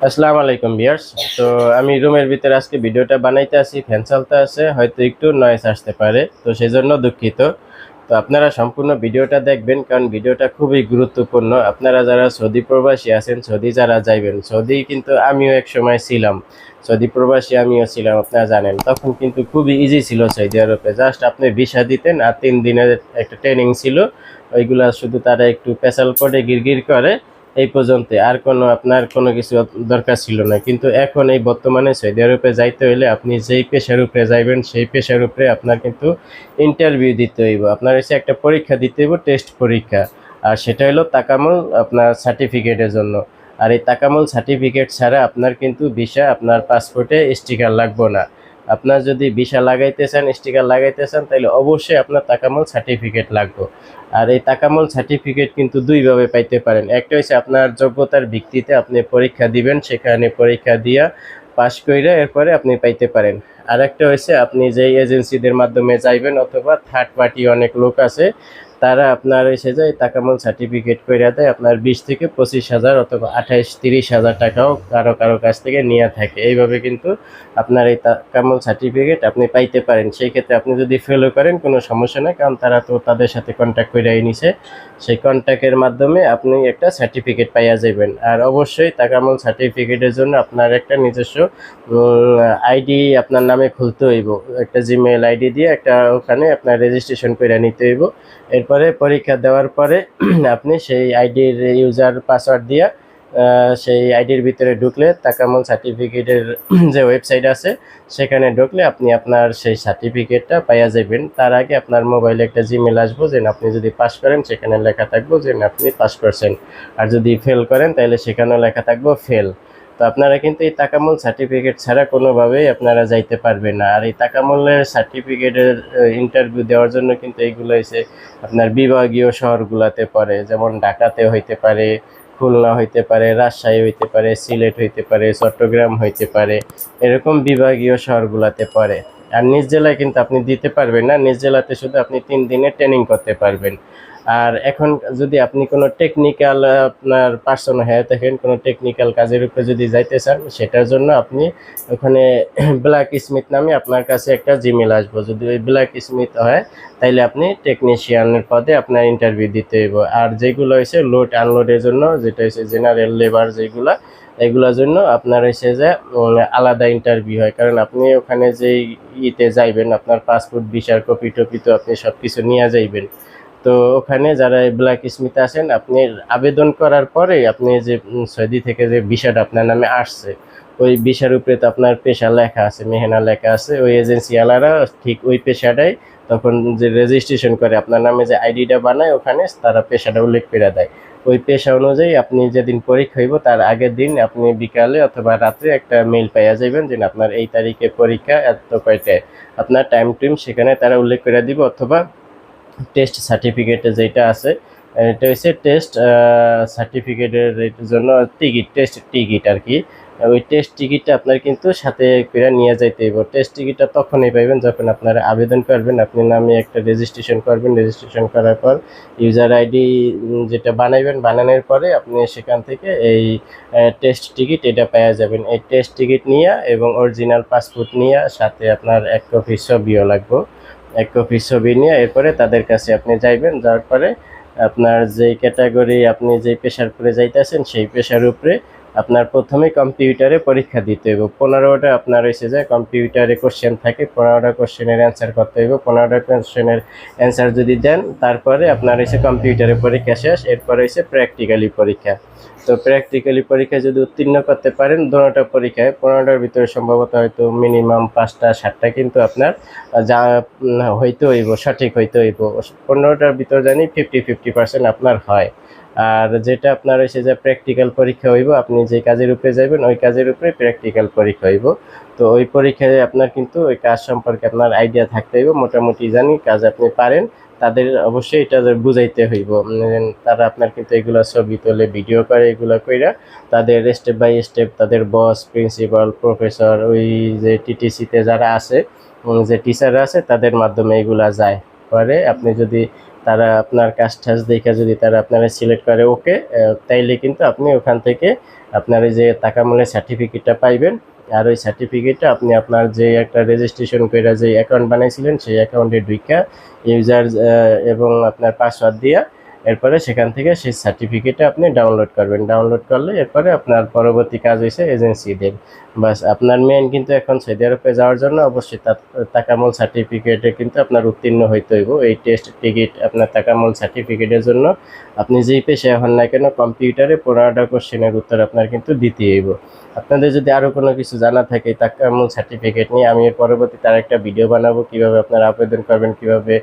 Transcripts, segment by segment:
আসসালামু আলাইকুম বিয়ার্স তো আমি রুমের ভিতরে আজকে ভিডিওটা বানাইতে আসি ফ্যান চালতে আছে, হয়তো একটু নয়েস আসতে পারে, তো সেই জন্য দুঃখিত। তো আপনারা সম্পূর্ণ ভিডিওটা দেখবেন, কারণ ভিডিওটা খুবই গুরুত্বপূর্ণ। আপনারা যারা সৌদি প্রবাসী আছেন, সৌদি যারা যাইবেন, সৌদি কিন্তু আমিও এক সময় ছিলাম। সৌদি প্রবাসী আমিও ছিলাম, আপনারা জানেন। তখন কিন্তু খুবই ইজি ছিল সৌদি আরবে। জাস্ট আপনি ভিসা দিতেন আর তিন দিনের একটা ট্রেনিং ছিল। ওইগুলা শুধু তারা একটু পেশাল করে গিরগির করে। এই পর্যন্ত আর কোনো, আপনার কোনো কিছু দরকার ছিল না। কিন্তু এখন এই বর্তমানে সৌদি আরবে যাইতে হইলে আপনি যেই পেশার উপরে যাইবেন, সেই পেশার উপরে আপনার কিন্তু ইন্টারভিউ দিতে হইব। আপনার এসে একটা পরীক্ষা দিতে হইব টেস্ট পরীক্ষা। আর সেটা হলো তাকামুল আপনার সার্টিফিকেটের জন্য। আর এই তাকামল সার্টিফিকেট ছাড়া আপনার কিন্তু ভিসা আপনার পাসপোর্টে স্টিকার লাগবে না। আপনার যদি ভিসা লাগাইতে চান স্টিকার লাগাইতে চান তাহলে অবশ্যই আপনার তাকামল সার্টিফিকেট লাগবে। আর এই তাকামল সার্টিফিকেট কিন্তু দুইভাবে পাইতে পারেন। একটা হচ্ছে আপনার যোগ্যতার ভিত্তিতে আপনি পরীক্ষা দিবেন, সেখানে পরীক্ষা দিয়া পাশ কইরা এরপরে আপনি পাইতে পারেন। আর একটা হচ্ছে আপনি যেই এজেন্সিদের মাধ্যমে যাইবেন অথবা থার্ড পার্টি অনেক লোক আছে, তারা আপনার এসে যায় তাকামুল সার্টিফিকেট করে দেয়, আপনার বিশ থেকে পঁচিশ হাজার অথবা আঠাইশ, তিরিশ হাজার টাকাও কারও কারও কাছ থেকে নিয়ে থাকে। এইভাবে কিন্তু আপনার এই তাকামুল সার্টিফিকেট আপনি পাইতে পারেন। সেই ক্ষেত্রে আপনি যদি ফেলও করেন, কোনো সমস্যা নেই, কারণ তারা তো তাদের সাথে কন্ট্যাক্ট করে নিছে। সেই কন্ট্যাক্টের মাধ্যমে আপনি একটা সার্টিফিকেট পাইয়া যাবেন আর অবশ্যই তাকামুল সার্টিফিকেটের জন্য আপনার একটা নিজস্ব আইডি, আপনার নামে খুলতে হইব। একটা জিমেল আইডি দিয়ে একটা ওখানে আপনার রেজিস্ট্রেশন করে নিতে হইব। এরপরে পরীক্ষা দেওয়ার পরে আপনি সেই আইডির ইউজার পাসওয়ার্ড দিয়ে সেই আইডির ভিতরে ঢুকলে তাকামুল সার্টিফিকেটের যে ওয়েবসাইট আছে সেখানে ঢুকলে আপনি আপনার সেই সার্টিফিকেটটা পাইয়া যাবেন তার আগে আপনার মোবাইলে একটা জিমেল আসব যে না, আপনি যদি পাস করেন সেখানে লেখা থাকব যে না, আপনি পাস করছেন। আর যদি ফেল করেন তাহলে সেখানেও লেখা থাকব ফেল তো আপনারা কিন্তু এই তাকামুল সার্টিফিকেট ছাড়া কোনোভাবেই আপনারা যাইতে পারবেন না। আর এই তাকামুলের সার্টিফিকেটের ইন্টারভিউ দেওয়ার জন্য কিন্তু এইগুলো হচ্ছে আপনার বিভাগীয় শহরগুলোতে পড়ে, যেমন ঢাকাতে হইতে পারে, খুলনা হইতে পারে, রাজশাহী হইতে পারে, সিলেট হইতে পারে, চট্টগ্রাম হইতে পারে, এরকম বিভাগীয় শহরগুলোতে পড়ে। আর নিজ জেলায় কিন্তু আপনি দিতে পারবেন না, নিজ জেলাতে শুধু আপনি তিন দিনে ট্রেনিং করতে পারবেন। আর এখন যদি আপনি কোনো টেকনিক্যাল আপনার পার্সন হয়ে থাকেন, কোনো টেকনিক্যাল কাজের উপরে যদি যাইতে চান, সেটার জন্য আপনি ওখানে ব্ল্যাক স্মিথ নামে আপনার কাছে একটা জিমেল আসব। যদি ওই ব্ল্যাক স্মিথ হয়, তাইলে আপনি টেকনিশিয়ানের পদে আপনার ইন্টারভিউ দিতে হইব। আর যেগুলো হয়েছে লোড আনলোডের জন্য, যেটা হচ্ছে জেনারেল লেবার যেগুলা, এগুলোর জন্য আপনার হচ্ছে যে আলাদা ইন্টারভিউ হয়। কারণ আপনি ওখানে যে ইতে যাইবেন, আপনার পাসপোর্ট ভিসার কপি টপি তো আপনি সব কিছু নিয়ে যাইবেন। তো ওখানে যারা ব্ল্যাক স্মিথ আছেন, আপনি আবেদন করার পরে আপনি যে সৌদি থেকে যে ভিসাটা আপনার নামে আসছে, ওই ভিসার উপরে তো আপনার পেশা লেখা আছে, মেহনা লেখা আছে, ওই এজেন্সি আলারা ঠিক ওই পেশাটাই তখন যে রেজিস্ট্রেশন করে আপনার নামে যে আইডিটা বানায়, ওখানে তারা পেশাটা উল্লেখ করে দেয়। ওই পেশা অনুযায়ী আপনি যেদিন পরীক্ষা হইব, তার আগের দিন আপনি বিকালে অথবা রাত্রে একটা মেল পাইয়া যাবেন যে আপনার এই তারিখে পরীক্ষা এত কয়টায়, আপনার টাইম টুইম সেখানে তারা উল্লেখ করে দিব, অথবা টেস্ট সার্টিফিকেটে যেটা আছে, এটা হচ্ছে টেস্ট সার্টিফিকেটের জন্য টিকিট টেস্ট টিকিট আর কি ওই টেস্ট টিকিটটা আপনার কিন্তু সাথে করে নিয়ে যাইতে হইব। টেস্ট টিকিটটা তখনই পাইবেন যখন আপনারা আবেদন করবেন, আপনি নামে একটা রেজিস্ট্রেশন করবেন। রেজিস্ট্রেশন করার পর ইউজার আইডি যেটা বানাইবেন, বানানোর পরে আপনি সেখান থেকে এই টেস্ট টিকিট এটা পাওয়া যাবেন। এই টেস্ট টিকিট নিয়ে এবং অরিজিনাল পাসপোর্ট নিয়ে সাথে আপনার এক কপি ছবিও লাগবে। এক কপি ছবি নিয়ে এরপরে তাদের কাছে আপনি যাইবেন, যাওয়ার পরে আপনার যেই ক্যাটাগরি আপনি যেই পেশার উপরে যাইতেছেন, সেই পেশার উপরে আপনার প্রথমে কম্পিউটারে পরীক্ষা দিতে হইব। পনেরোটা আপনার হয়েছে যে কম্পিউটারে কোশ্চেন থাকে, পনেরোটা কোশ্চেনের অ্যান্সার করতে হইব। পনেরোটা কোশ্চেনের অ্যান্সার যদি দেন, তারপরে আপনার হয়েছে কম্পিউটারে পরীক্ষা শেষ, এরপরে হয়েছে প্র্যাকটিক্যালি পরীক্ষা। তো প্র্যাকটিক্যালি পরীক্ষা যদি উত্তীর্ণ করতে পারেন দোনোটা পরীক্ষায় পনেরোটার ভিতরে সম্ভবত হয়তো মিনিমাম পাঁচটা, সাতটা কিন্তু আপনার যা হইতে হইব, সঠিক হইতে হইব। পনেরোটার ভিতর জানি ফিফটি ফিফটি পার্সেন্ট আপনার হয়। আর যেটা আপনার হচ্ছে যে প্র্যাকটিক্যাল পরীক্ষা হইব, আপনি যে কাজের উপরে যাবেন ওই কাজের উপরে প্র্যাকটিক্যাল পরীক্ষা হইব। তো ওই পরীক্ষায় আপনার কিন্তু ওই কাজ সম্পর্কে আপনার আইডিয়া থাকতে হইব, মোটামুটি জানি কাজ আপনি পারেন, তাদের অবশ্যই এটা বুঝাইতে হইব। তারা আপনার কিন্তু এগুলো ছবি তোলে ভিডিও করে, এগুলো কইরা তাদের স্টেপ বাই স্টেপ তাদের বস প্রিন্সিপাল প্রফেসর ওই যে টিটিসিতে যারা আছে যে টিচাররা আছে, তাদের মাধ্যমে এগুলা যায়। পরে আপনি যদি তারা আপনার কাজ টাজ দেখে যদি তারা আপনারা সিলেক্ট করে ওকে তাইলে কিন্তু আপনি ওখান থেকে আপনার এই যে মূল্যের সার্টিফিকেটটা পাইবেন। আর ওই সার্টিফিকেটটা আপনি আপনার যে একটা রেজিস্ট্রেশন করে যে অ্যাকাউন্ট বানাইছিলেন, সেই অ্যাকাউন্টে ঢুইকা ইউজার এবং আপনার পাসওয়ার্ড দিয়া এরপরে সেখান থেকে সেই সার্টিফিকেটটা আপনি ডাউনলোড করবেন। ডাউনলোড করলে এরপরে আপনার পরবর্তী কাজ হয়েছে এজেন্সিদের বাস, আপনার মেন কিন্তু এখন সৌদি আরবে যাওয়ার জন্য অবশ্যই তাকামল সার্টিফিকেটে কিন্তু আপনার উত্তীর্ণ হইতে হইব। এই টেস্ট টিকিট আপনার তাকামল সার্টিফিকেটের জন্য আপনি যেই পেশে হন না কেন কম্পিউটারে পনেরোটা কোশ্চেনের উত্তর আপনার কিন্তু দিতে হইব। আপনাদের যদি আরও কোনো কিছু জানা থাকে তাকামল সার্টিফিকেট নিয়ে, আমি এর পরবর্তী তার একটা ভিডিও বানাবো। কীভাবে আপনারা আবেদন করবেন, কীভাবে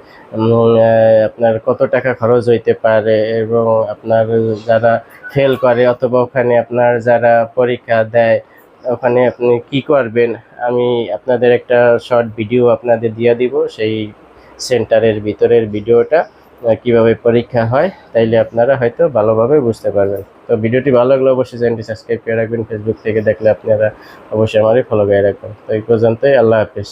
আপনার কত টাকা খরচ হইতে পারে এবং আপনার যারা ফেল করে অথবা ওখানে আপনার যারা পরীক্ষা দেয়, ওখানে আপনি কি করবেন? আমি আপনাদের একটা শর্ট ভিডিও আপনাদের দিয়ে দিব, সেই সেন্টারের ভিতরের ভিডিওটা কীভাবে পরীক্ষা হয়, তাইলে আপনারা হয়তো ভালোভাবে বুঝতে পারবেন। তো ভিডিওটি ভালো লাগলে অবশ্যই চ্যানেলটি সাবস্ক্রাইব করে রাখবেন ফেসবুক থেকে দেখলে আপনারা অবশ্যই আমারই ফলো করে রাখবেন। তো এই পর্যন্তই, আল্লাহ হাফিজ।